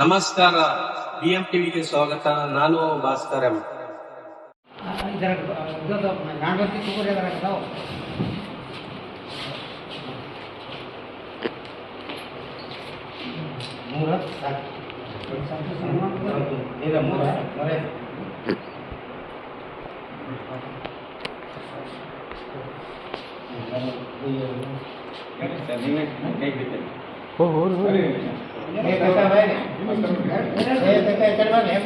ನಮಸ್ಕಾರ ಬಿಎಂ ಟಿವಿಗೆ ಸ್ವಾಗತ ನಾನು ಭಾಸ್ಕರ್ ಎಂ ಇದರ ಇದ್ದದ್ದು ನಾಲ್ವತ್ತು ತಗೋರಿ ಅದರ ಅದಾವ ಮೂರ ಇಲ್ಲ ಮೂರ ಮೂರೇ ಏ ಕಾಕ ಬಾಯ್ರಿ. ಏ ಕಾಕ ಈ ಕಡೆ ಬರ್ರಿ.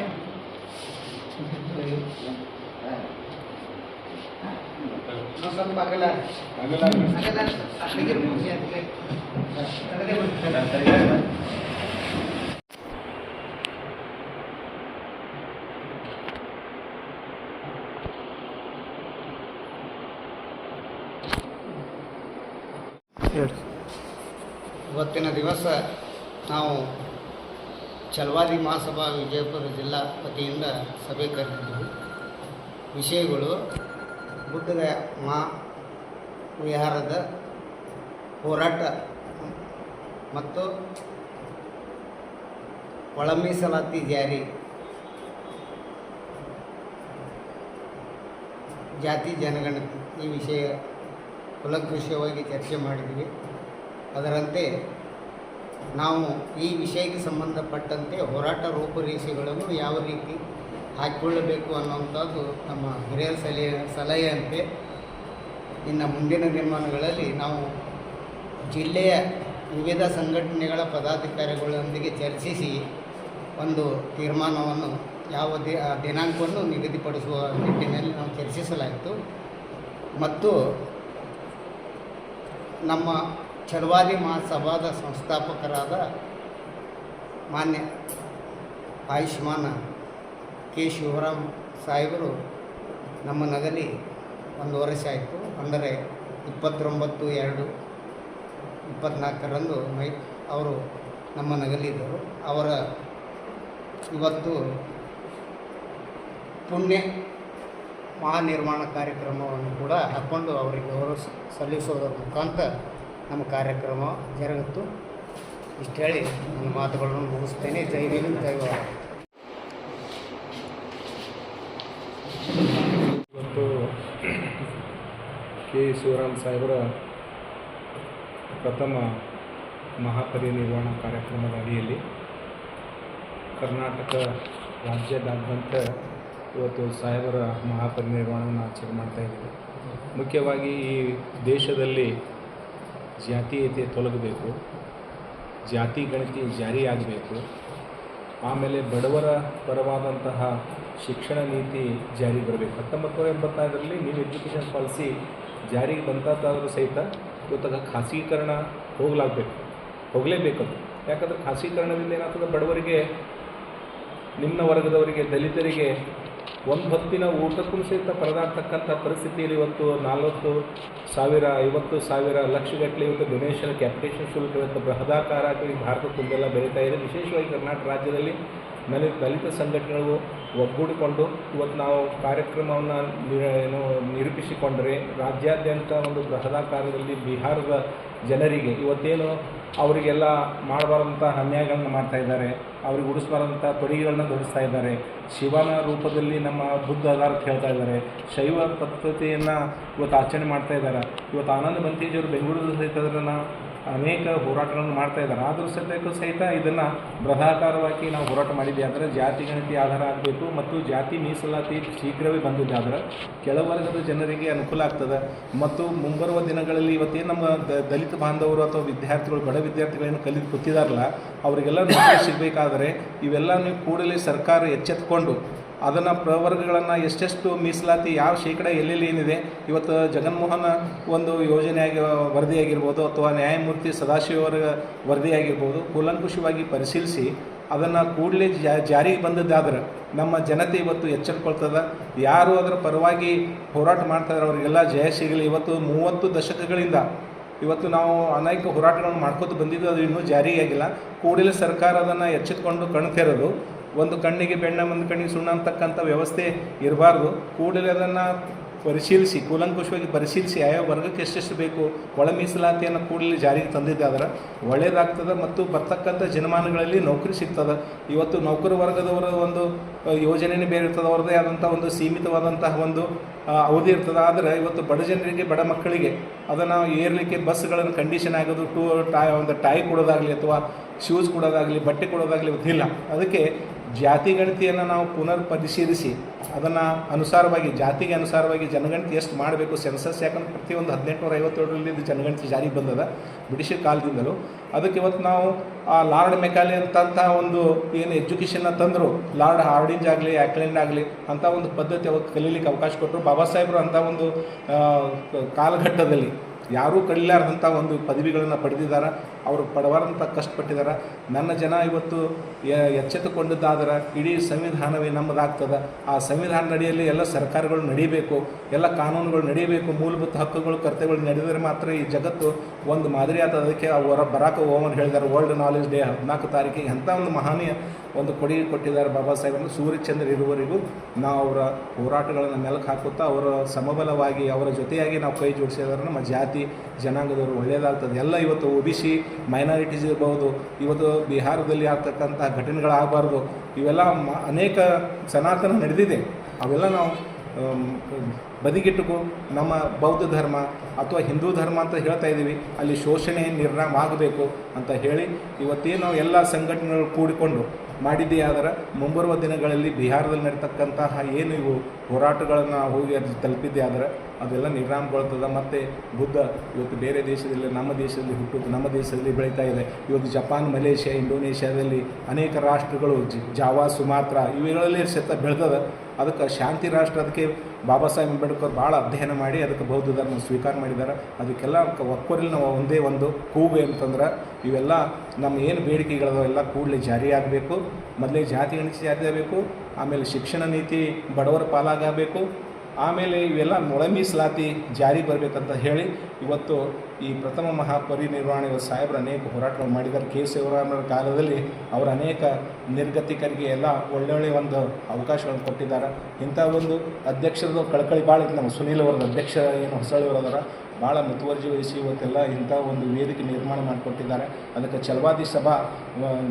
ನಾವು ಸ್ವಲ್ಪ ಅಗಲ ಅಗಲ ಅಲ್ಲಿಗೆ ಮುಗಿಸಿ ಅದಕ್ಕೆ. ಅದಕ್ಕೆ ಬಿಡ್ತಾರೆ. ಇವತ್ತಿನ ದಿವಸ ನಾವು ಚಲವಾದಿ ಮಹಾಸಭಾ ವಿಜಯಪುರ ಜಿಲ್ಲಾ ವತಿಯಿಂದ ಸಭೆ ಕರೆದಿದ್ದೀವಿ ವಿಷಯಗಳು ಬುದ್ಧದ ಮಾ ವಿಹಾರದ ಹೋರಾಟ ಮತ್ತು ಒಳ ಮೀಸಲಾತಿ ಜಾರಿ, ಜಾತಿ ಜನಗಣತಿ ಈ ವಿಷಯ ಕುಲಕೃಷಿಯವಾಗಿ ಚರ್ಚೆ ಮಾಡಿದ್ವಿ. ಅದರಂತೆ ನಾವು ಈ ವಿಷಯಕ್ಕೆ ಸಂಬಂಧಪಟ್ಟಂತೆ ಹೋರಾಟ ರೂಪುರೇಷೆಗಳನ್ನು ಯಾವ ರೀತಿ ಹಾಕಿಕೊಳ್ಳಬೇಕು ಅನ್ನುವಂಥದ್ದು ನಮ್ಮ ಹಿರಿಯ ಸಲಹೆ ಸಲಹೆಯಂತೆ ಇನ್ನು ಮುಂದಿನ ನಿರ್ಮಾಣಗಳಲ್ಲಿ ನಾವು ಜಿಲ್ಲೆಯ ವಿವಿಧ ಸಂಘಟನೆಗಳ ಪದಾಧಿಕಾರಿಗಳೊಂದಿಗೆ ಚರ್ಚಿಸಿ ಒಂದು ತೀರ್ಮಾನವನ್ನು ಯಾವ ದಿನಾಂಕವನ್ನು ನಿಗದಿಪಡಿಸುವ ನಿಟ್ಟಿನಲ್ಲಿ ನಾವು ಚರ್ಚಿಸಲಾಯಿತು. ಮತ್ತು ನಮ್ಮ ಛಲವಾದಿ ಮಹಾಸಭಾದ ಸಂಸ್ಥಾಪಕರಾದ ಮಾನ್ಯ ಆಯುಷ್ಮಾನ ಕೆ ಶಿವರಾಮ್ ಸಾಹೇಬರು ನಮ್ಮ ನಗಲಿ ಒಂದು ವರ್ಷ ಆಯಿತು. ಅಂದರೆ ಇಪ್ಪತ್ತೊಂಬತ್ತು ಎರಡು ಇಪ್ಪತ್ನಾಲ್ಕರಂದು ಮೈ ಅವರು ನಮ್ಮ ನಗಲಿದ್ದರು ಅವರ ಇವತ್ತು ಪುಣ್ಯ ಮಹಾನಿರ್ಮಾಣ ಕಾರ್ಯಕ್ರಮವನ್ನು ಕೂಡ ಹಾಕ್ಕೊಂಡು ಅವರಿಗೆ ಗೌರವ ಸಲ್ಲಿಸೋದರ ಮುಖಾಂತರ ನಮ್ಮ ಕಾರ್ಯಕ್ರಮ ಜರುಗಿತು. ಇಷ್ಟು ಹೇಳಿ ನನ್ನ ಮಾತುಗಳನ್ನು ಮುಗಿಸ್ತೇನೆ. ಜೈ ಭಾರತ್. ಇವತ್ತು ಕೆ. ಶಿವರಾಮ್ ಸಾಹೇಬರ ಪ್ರಥಮ ಮಹಾಪರಿನಿರ್ವಾಣ ಕಾರ್ಯಕ್ರಮದ ಅಡಿಯಲ್ಲಿ ಕರ್ನಾಟಕ ರಾಜ್ಯದಾದ್ಯಂತ ಇವತ್ತು ಸಾಹೇಬರ ಮಹಾಪರಿನಿರ್ವಾಣವನ್ನು ಆಚರಣೆ ಮಾಡ್ತಾ ಇದ್ದೀವಿ ಮುಖ್ಯವಾಗಿ ಈ ದೇಶದಲ್ಲಿ ಜಾತೀಯತೆ ತೊಲಗಬೇಕು, ಜಾತಿ ಗಣತಿ ಜಾರಿಯಾಗಬೇಕು ಆಮೇಲೆ ಬಡವರ ಪರವಾದಂತಹ ಶಿಕ್ಷಣ ನೀತಿ ಜಾರಿಗೆ ಬರಬೇಕು. ಹತ್ತೊಂಬತ್ತು ನೂರ ಎಂಬತ್ತಾರರಲ್ಲಿ ನ್ಯೂ ಎಜುಕೇಷನ್ ಪಾಲಿಸಿ ಜಾರಿಗೆ ಬಂತಾದರೂ ಸಹಿತ ಇವತ್ತಾಗ ಖಾಸಗೀಕರಣ ಹೋಗಲಾಗಬೇಕು ಹೋಗಲೇಬೇಕದು ಯಾಕಂದರೆ ಖಾಸಗೀಕರಣದಿಂದ ಏನಾಗ್ತದೆ, ಬಡವರಿಗೆ, ನಿಮ್ಮ ವರ್ಗದವರಿಗೆ, ದಲಿತರಿಗೆ ಒಂದು ಹೊತ್ತಿನ ಊಟಕ್ಕೂ ಸಹಿತ ಪರದಾಡ್ತಕ್ಕಂಥ ಪರಿಸ್ಥಿತಿಯಲ್ಲಿ ಇವತ್ತು ನಾಲ್ವತ್ತು ಸಾವಿರ, ಐವತ್ತು ಸಾವಿರ ಲಕ್ಷಗಟ್ಟಲೆ ಇವತ್ತು ಡೊನೇಷನ್ ಕ್ಯಾಪಿಟೇಷನ್ ಶುಲ್ಕ ಇವತ್ತು ಬೃಹದಾಕಾರವಾಗಿ ಭಾರತ ತುಂಬೆಲ್ಲ, ಬೆಳೀತಾ ಇದೆ. ವಿಶೇಷವಾಗಿ ಕರ್ನಾಟಕ ರಾಜ್ಯದಲ್ಲಿ ನಲಿ ದಲಿತ ಸಂಘಟನೆಗಳು ಒಗ್ಗೂಡಿಕೊಂಡು ಇವತ್ತು ನಾವು ಕಾರ್ಯಕ್ರಮವನ್ನು ಏನು, ನಿರೂಪಿಸಿಕೊಂಡರೆ ರಾಜ್ಯಾದ್ಯಂತ ಒಂದು ಬೃಹದಾಕಾರದಲ್ಲಿ ಬಿಹಾರದ ಜನರಿಗೆ ಇವತ್ತೇನು ಅವರಿಗೆಲ್ಲ ಮಾಡಬಾರ್ದಂಥ ಅನ್ಯಾಯಗಳನ್ನ ಮಾಡ್ತಾ ಇದ್ದಾರೆ. ಅವ್ರಿಗೆ ಉಡಿಸ್ಬಾರ್ದಂಥ ತೊಡಿಗೆಗಳನ್ನ ಧರಿಸ್ತಾ ಇದ್ದಾರೆ. ಶಿವನ ರೂಪದಲ್ಲಿ ನಮ್ಮ ಬುದ್ಧ ಅದಾರ ಅಂತ ಹೇಳ್ತಾ ಇದ್ದಾರೆ. ಶೈವ ಪದ್ಧತಿಯನ್ನು ಇವತ್ತು ಆಚರಣೆ ಮಾಡ್ತಾ ಇದ್ದಾರೆ. ಇವತ್ತು ಆನಂದ ಬಂತೇಜಿಯವರು ಬೆಂಗಳೂರು ಸಹಿತ ಅದನ್ನು ಅನೇಕ ಹೋರಾಟಗಳನ್ನು ಮಾಡ್ತಾ ಇದ್ದಾರೆ. ಆದರೂ ಸದ್ಯಕ್ಕೂ ಸಹಿತ ಇದನ್ನು ಬೃಹಾಕಾರವಾಗಿ ನಾವು ಹೋರಾಟ ಮಾಡಿದ್ದೆ ಆದರೆ ಜಾತಿ ಗಣತಿ ಆಧಾರ ಆಗಬೇಕು ಮತ್ತು ಜಾತಿ ಮೀಸಲಾತಿ ಶೀಘ್ರವೇ ಬಂದಿದ್ದಾದ್ರೆ ಕೆಳವರ್ಗದ ಜನರಿಗೆ ಅನುಕೂಲ ಆಗ್ತದೆ. ಮತ್ತು ಮುಂಬರುವ ದಿನಗಳಲ್ಲಿ ಇವತ್ತೇನು ನಮ್ಮ ದಲಿತ ಬಾಂಧವರು ಅಥವಾ ವಿದ್ಯಾರ್ಥಿಗಳು, ಬಡ ವಿದ್ಯಾರ್ಥಿಗಳೇನು ಕಲಿತು ಕೂತಿದಾರಲ್ಲ, ಅವರಿಗೆಲ್ಲ ನೌಕರಿ ಸಿಗಬೇಕಾದ್ರೆ ಇವೆಲ್ಲ ನೀವು ಕೂಡಲೇ ಸರ್ಕಾರ ಎಚ್ಚೆತ್ಕೊಂಡು ಅದನ್ನು ಪ್ರವರ್ಗಗಳನ್ನು ಎಷ್ಟೆಷ್ಟು ಮೀಸಲಾತಿ ಯಾವ ಶೇಕಡ ಎಲ್ಲೆಲ್ಲಿ ಏನಿದೆ, ಇವತ್ತು ಜಗನ್ಮೋಹನ ಒಂದು ಯೋಜನೆಯಾಗಿ ವರದಿಯಾಗಿರ್ಬೋದು ಅಥವಾ ನ್ಯಾಯಮೂರ್ತಿ ಸದಾಶಿವರ ವರದಿಯಾಗಿರ್ಬೋದು ಕೂಲಂಕುಷವಾಗಿ ಪರಿಶೀಲಿಸಿ ಅದನ್ನು ಕೂಡಲೇ ಜಾರಿಗೆ ಬಂದದ್ದಾದ್ರೆ ನಮ್ಮ ಜನತೆ ಇವತ್ತು ಎಚ್ಚರಿಕೊಳ್ತದ ಯಾರು ಅದರ ಪರವಾಗಿ ಹೋರಾಟ ಮಾಡ್ತಾಯಿದ್ರೆ ಅವರಿಗೆಲ್ಲ ಜಯ ಸಿಗಲಿ. ಇವತ್ತು ಮೂವತ್ತು ದಶಕಗಳಿಂದ ಇವತ್ತು ನಾವು ಅನೇಕ ಹೋರಾಟಗಳನ್ನು ಮಾಡ್ಕೋತ ಬಂದಿದ್ದು ಅದು ಇನ್ನೂ ಜಾರಿಯಾಗಿಲ್ಲ. ಕೂಡಲೇ ಸರ್ಕಾರ ಅದನ್ನು ಎಚ್ಚೆತ್ಕೊಂಡು ಕಣ್ ತೆರೆದು, ಒಂದು ಕಣ್ಣಿಗೆ ಬೆಣ್ಣೆ, ಒಂದು ಕಣ್ಣಿಗೆ ಸುಣ್ಣ ಅಂತಕ್ಕಂಥ ವ್ಯವಸ್ಥೆ ಇರಬಾರ್ದು. ಕೂಡಲೇ ಅದನ್ನು ಪರಿಶೀಲಿಸಿ, ಕೂಲಂಕುಷವಾಗಿ ಪರಿಶೀಲಿಸಿ ಆಯಾ ವರ್ಗಕ್ಕೆ ಎಷ್ಟೆಷ್ಟು ಬೇಕು, ಒಳ ಮೀಸಲಾತಿಯನ್ನು ಕೂಡಲೇ ಜಾರಿಗೆ ತಂದಿದ್ದಾದ್ರೆ ಒಳ್ಳೆಯದಾಗ್ತದೆ ಮತ್ತು ಬರ್ತಕ್ಕಂಥ ಜನಮಾನಗಳಲ್ಲಿ ನೌಕರಿ ಸಿಗ್ತದೆ. ಇವತ್ತು ನೌಕರ ವರ್ಗದವರ ಒಂದು ಯೋಜನೆಯೇ ಬೇರೆ ಇರ್ತದೆ. ಅವರದೇ ಆದಂಥ ಒಂದು ಸೀಮಿತವಾದಂತಹ ಒಂದು ಅವಧಿ ಇರ್ತದೆ. ಆದರೆ ಇವತ್ತು ಬಡ ಜನರಿಗೆ, ಬಡ ಮಕ್ಕಳಿಗೆ ಅದನ್ನು ಏರಲಿಕ್ಕೆ ಬಸ್ಗಳನ್ನು ಕಂಡೀಷನ್ ಆಗೋದು, ಟೂ ಟಾಯ್ ಒಂದು ಟಾಯ್ ಕೊಡೋದಾಗಲಿ ಅಥವಾ ಶೂಸ್ ಕೊಡೋದಾಗಲಿ, ಬಟ್ಟೆ ಕೊಡೋದಾಗಲಿ ಇವತ್ತಿಲ್ಲ ಅದಕ್ಕೆ ಜಾತಿ ಗಣತಿಯನ್ನು ನಾವು ಪುನರ್ ಪರಿಶೀಲಿಸಿ ಅದನ್ನು ಅನುಸಾರವಾಗಿ, ಜಾತಿಗೆ ಅನುಸಾರವಾಗಿ ಜನಗಣತಿ ಎಷ್ಟು ಮಾಡಬೇಕು ಸೆನ್ಸಸ್ ಯಾಕಂದ್ರೆ ಪ್ರತಿಯೊಂದು ಹದಿನೆಂಟುನೂರ ಐವತ್ತೇಳರಲ್ಲಿ ಇದು ಜನಗಣತಿ ಜಾರಿಗೆ ಬಂದದ ಬ್ರಿಟಿಷರ್ ಕಾಲದಿಂದಲೂ. ಅದಕ್ಕೆ ಇವತ್ತು ನಾವು ಆ ಲಾರ್ಡ್ ಮೆಕಾಲಿ ಅಂತಂತಹ ಒಂದು ಏನು ಎಜುಕೇಷನ್ನ ತಂದರು, ಲಾರ್ಡ್ ಹಾರ್ಡಿಂಜ್ ಆಗಲಿ, ಆಕ್ಲೆಂಡ್ ಆಗಲಿ, ಅಂಥ ಒಂದು ಪದ್ಧತಿ ಅವಾಗ ಕಲೀಲಿಕ್ಕೆ ಅವಕಾಶ ಕೊಟ್ಟರು. ಬಾಬಾ ಸಾಹೇಬರು ಅಂಥ ಒಂದು ಕಾಲಘಟ್ಟದಲ್ಲಿ ಯಾರೂ ಕಲಿಲಾರ್ದಂಥ ಒಂದು ಪದವಿಗಳನ್ನು ಪಡೆದಿದ್ದಾರೆ. ಅವರು ಪಡಬಾರಂತ ಕಷ್ಟಪಟ್ಟಿದ್ದಾರೆ. ನನ್ನ ಜನ ಇವತ್ತು ಎಚ್ಚೆತ್ತುಕೊಂಡಿದ್ದಾದ್ರೆ ಇಡೀ ಸಂವಿಧಾನವೇ ನಮ್ಮದಾಗ್ತದೆ. ಆ ಸಂವಿಧಾನ ಅಡಿಯಲ್ಲಿ ಎಲ್ಲ ಸರ್ಕಾರಗಳು ನಡೀಬೇಕು, ಎಲ್ಲ ಕಾನೂನುಗಳು ನಡೀಬೇಕು, ಮೂಲಭೂತ ಹಕ್ಕುಗಳು, ಕರ್ತವ್ಯಗಳು ನಡೆದರೆ ಮಾತ್ರ ಈ ಜಗತ್ತು ಒಂದು ಮಾದರಿ ಆಗ್ತದೆ ಅದಕ್ಕೆ ಅವರ ಬರಾಕ ಓಮನ್ ಹೇಳಿದ್ದಾರೆ ವರ್ಲ್ಡ್ ನಾಲೆಜ್ ಡೇ ಹದಿನಾಲ್ಕು ತಾರೀಕಿಗೆ ಎಂಥ ಒಂದು ಮಹನೀಯ ಒಂದು ಕೊಡುಗೆ ಕೊಟ್ಟಿದ್ದಾರೆ ಬಾಬಾ ಸಾಹೇಬರು ಸೂರ್ಯಚಂದ್ರ ಇರುವವರೆಗೂ. ನಾವು ಅವರ ಹೋರಾಟಗಳನ್ನು ಮೆಲುಕು ಹಾಕುತ್ತಾ ಅವರ ಸಮಬಲವಾಗಿ, ಅವರ ಜೊತೆಯಾಗಿ ನಾವು ಕೈ ಜೋಡಿಸಿದ್ರೆ. ನಮ್ಮ ಜಾತಿ, ಜನಾಂಗದವರು ಒಳ್ಳೆಯದಾಗ್ತದೆ. ಎಲ್ಲ ಇವತ್ತು ಒ ಬಿ ಮೈನಾರಿಟೀಸ್ ಇರ್ಬೋದು ಇವತ್ತು ಬಿಹಾರದಲ್ಲಿ ಆಗ್ತಕ್ಕಂಥ ಘಟನೆಗಳಾಗಬಾರ್ದು, ಇವೆಲ್ಲ ಅನೇಕ ಸನಾತನ ನಡೆದಿದೆ. ಅವೆಲ್ಲ ನಾವು ಬದಿಗಿಟ್ಟುಕು, ನಮ್ಮ ಬೌದ್ಧ ಧರ್ಮ ಅಥವಾ ಹಿಂದೂ ಧರ್ಮ ಅಂತ ಹೇಳ್ತಾ ಇದ್ದೀವಿ, ಅಲ್ಲಿ ಶೋಷಣೆ ನಿರ್ನಾಮ ಆಗಬೇಕು ಅಂತ ಹೇಳಿ ಇವತ್ತೇನು ಎಲ್ಲ ಸಂಘಟನೆಗಳು ಕೂಡಿಕೊಂಡು ಮಾಡಿದ್ದೇ ಆದರೆ ಮುಂಬರುವ ದಿನಗಳಲ್ಲಿ ಬಿಹಾರದಲ್ಲಿ ನಡೀತಕ್ಕಂತಹ ಏನು ಇವು ಹೋರಾಟಗಳನ್ನು ಹೋಗಿ ಅದು ತಲುಪಿದ್ದೆ ಆದರೆ ಅದೆಲ್ಲ ನಿರ್ನಾಮಗೊಳ್ತದೆ. ಮತ್ತು ಬುದ್ಧ ಇವತ್ತು ಬೇರೆ ದೇಶದಲ್ಲಿ, ನಮ್ಮ ದೇಶದಲ್ಲಿ ಹುಟ್ಟುದು ನಮ್ಮ ದೇಶದಲ್ಲಿ ಬೆಳೀತಾ ಇದೆ. ಇವತ್ತು ಜಪಾನ್, ಮಲೇಷ್ಯಾ, ಇಂಡೋನೇಷ್ಯಾದಲ್ಲಿ ಅನೇಕ ರಾಷ್ಟ್ರಗಳು ಜಾವಾ, ಸುಮಾತ್ರ ಇವುಗಳಲ್ಲಿ ಸಹಿತ ಬೆಳೆದದ. ಅದಕ್ಕೆ ಶಾಂತಿ ರಾಷ್ಟ್ರ ಅದಕ್ಕೆ ಬಾಬಾ ಸಾಹೇಬ್ ಅಂಬೇಡ್ಕರ್ ಭಾಳ ಅಧ್ಯಯನ ಮಾಡಿ ಅದಕ್ಕೆ ಬೌದ್ಧ ಧರ್ಮ ಸ್ವೀಕಾರ ಮಾಡಿದ್ದಾರೆ. ಅದಕ್ಕೆಲ್ಲ ಒಕ್ಕೊರಲ್ಲಿ ನಾವು ಒಂದೇ ಒಂದು ಕೂಗು ಅಂತಂದ್ರೆ ಇವೆಲ್ಲ ನಮ್ಮ ಏನು ಬೇಡಿಕೆಗಳದಾವ ಎಲ್ಲ ಕೂಡಲೇ ಜಾರಿಯಾಗಬೇಕು ಮೊದಲೇ ಜಾತಿ ಗಣಿಸಿ ಜಾರಿ ಆಗಬೇಕು. ಆಮೇಲೆ ಶಿಕ್ಷಣ ನೀತಿ ಬಡವರ ಪಾಲಾಗಬೇಕು. ಆಮೇಲೆ ಇವೆಲ್ಲ ನೊಳೆ ಮೀಸಲಾತಿ ಜಾರಿ ಬರಬೇಕಂತ ಹೇಳಿ ಇವತ್ತು ಈ ಪ್ರಥಮ ಮಹಾಪರಿನಿರ್ವಹಣೆ ಸಾಹೇಬರು ಅನೇಕ ಹೋರಾಟಗಳು ಮಾಡಿದ್ದಾರೆ. ಕೆ ಶಿವರಾಮರ ಕಾಲದಲ್ಲಿ ಅವರ ಅನೇಕ ನಿರ್ಗತಿಕರಿಗೆ ಎಲ್ಲ ಒಳ್ಳೊಳ್ಳೆ ಒಂದು ಅವಕಾಶಗಳನ್ನು ಕೊಟ್ಟಿದ್ದಾರೆ. ಇಂಥ ಒಂದು ಅಧ್ಯಕ್ಷರದ್ದು ಕಳಕಳಿ ಭಾಳ ಇತ್ತು ನಮ್ಮ ಸುನೀಲ್ ಅವರದ ಅಧ್ಯಕ್ಷ ಏನು ಹೊಸಳ್ಳಿ ಅದಾರ ಭಾಳ ಮುತುವರ್ಜಿ ವಹಿಸಿ ಇವತ್ತೆಲ್ಲ ಇಂಥ ಒಂದು ವೇದಿಕೆ ನಿರ್ಮಾಣ ಮಾಡಿಕೊಟ್ಟಿದ್ದಾರೆ. ಅದಕ್ಕೆ ಛಲವಾದಿ ಸಭಾ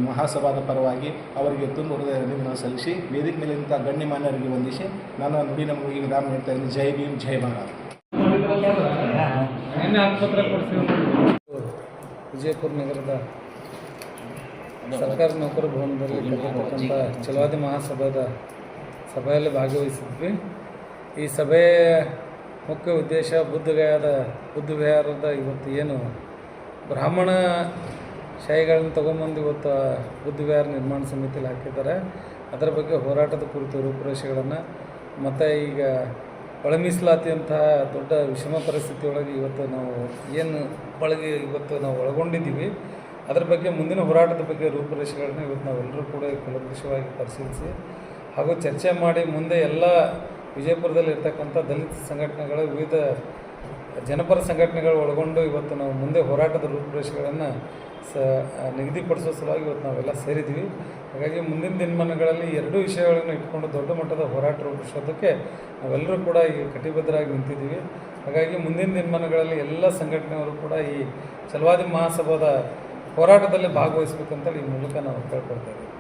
ಮಹಾಸಭಾದ ಪರವಾಗಿ ಅವರಿಗೆ ತುಂಬ ಹೃದಯ ಅಭಿನಂದನೆ ಸಲ್ಲಿಸಿ, ವೇದಿಕೆ ಮೇಲೆ ಇಂಥ ಗಣ್ಯಮಾನ್ಯರಿಗೆ ವಂದಿಸಿ ನಾನು ನುಡಿ ನಮಗೆ ವಿರಾಮ ಹೇಳ್ತಾ ಇದ್ದೀನಿ. ಜೈ ಭೀಮ್, ಜೈ ಭಾರತ್. ವಿಜಯಪುರ ನಗರದ ಸರ್ಕಾರಿ ನೌಕರ ಭವನದಲ್ಲಿ ಕರೆದಿರ್ತಕ್ಕಂಥ ಛಲವಾದಿ ಮಹಾಸಭಾದ ಸಭೆಯಲ್ಲಿ ಭಾಗವಹಿಸಿದ್ವಿ. ಈ ಸಭೆಯ ಮುಖ್ಯ ಉದ್ದೇಶ ಬುದ್ಧಗಯಾದ ಬುದ್ಧ ವಿಹಾರದ ಇವತ್ತು ಏನು ಬ್ರಾಹ್ಮಣ ಶಾಹಿಗಳನ್ನ ತೊಗೊಂಬಂದು ಇವತ್ತು ಬುದ್ಧ ವಿಹಾರ ನಿರ್ಮಾಣ ಸಮಿತಿಯಲ್ಲಿ ಹಾಕಿದ್ದಾರೆ. ಅದರ ಬಗ್ಗೆ ಹೋರಾಟದ ಕುರಿತು ರೂಪುರೇಷೆಗಳನ್ನು, ಮತ್ತು ಈಗ ಒಳ ಮೀಸಲಾತಿ ದೊಡ್ಡ ವಿಷಮ ಪರಿಸ್ಥಿತಿಯೊಳಗೆ ಇವತ್ತು ನಾವು ಏನು ಒಳಗೆ ಇವತ್ತು ನಾವು ಒಳಗೊಂಡಿದ್ದೀವಿ. ಅದರ ಬಗ್ಗೆ ಮುಂದಿನ ಹೋರಾಟದ ಬಗ್ಗೆ ರೂಪುರೇಷೆಗಳನ್ನ ಇವತ್ತು ನಾವೆಲ್ಲರೂ ಕೂಡ ಕುಲಪುರುಷವಾಗಿ ಪರಿಶೀಲಿಸಿ ಹಾಗೂ ಚರ್ಚೆ ಮಾಡಿ ಮುಂದೆ ಎಲ್ಲ ವಿಜಯಪುರದಲ್ಲಿ ಇರ್ತಕ್ಕಂಥ ದಲಿತ ಸಂಘಟನೆಗಳ ವಿವಿಧ ಜನಪರ ಸಂಘಟನೆಗಳು ಒಳಗೊಂಡು ಇವತ್ತು ನಾವು ಮುಂದೆ ಹೋರಾಟದ ರೂಪುರೇಷೆಗಳನ್ನು ಸ ನಿಗದಿಪಡಿಸೋ ಸಲುವಾಗಿ ಇವತ್ತು ನಾವೆಲ್ಲ ಸೇರಿದ್ವಿ ಹಾಗಾಗಿ ಮುಂದಿನ ದಿನಮಾನಗಳಲ್ಲಿ ಎರಡು ವಿಷಯಗಳನ್ನು ಇಟ್ಕೊಂಡು ದೊಡ್ಡ ಮಟ್ಟದ ಹೋರಾಟ ರೂಪಿಸೋದಕ್ಕೆ ನಾವೆಲ್ಲರೂ ಕೂಡ ಈಗ ಕಟಿಬದ್ಧರಾಗಿ ನಿಂತಿದ್ದೀವಿ. ಹಾಗಾಗಿ ಮುಂದಿನ ದಿನಮಾನಗಳಲ್ಲಿ ಎಲ್ಲ ಸಂಘಟನೆಯವರು ಕೂಡ ಈ ಚಲವಾದಿ ಮಹಾಸಭಾದ ಹೋರಾಟದಲ್ಲಿ ಭಾಗವಹಿಸಬೇಕಂತೇಳಿ ಈ ಮೂಲಕ ನಾವು ಕೇಳ್ಕೊಳ್ತಾ ಇದ್ದೀವಿ.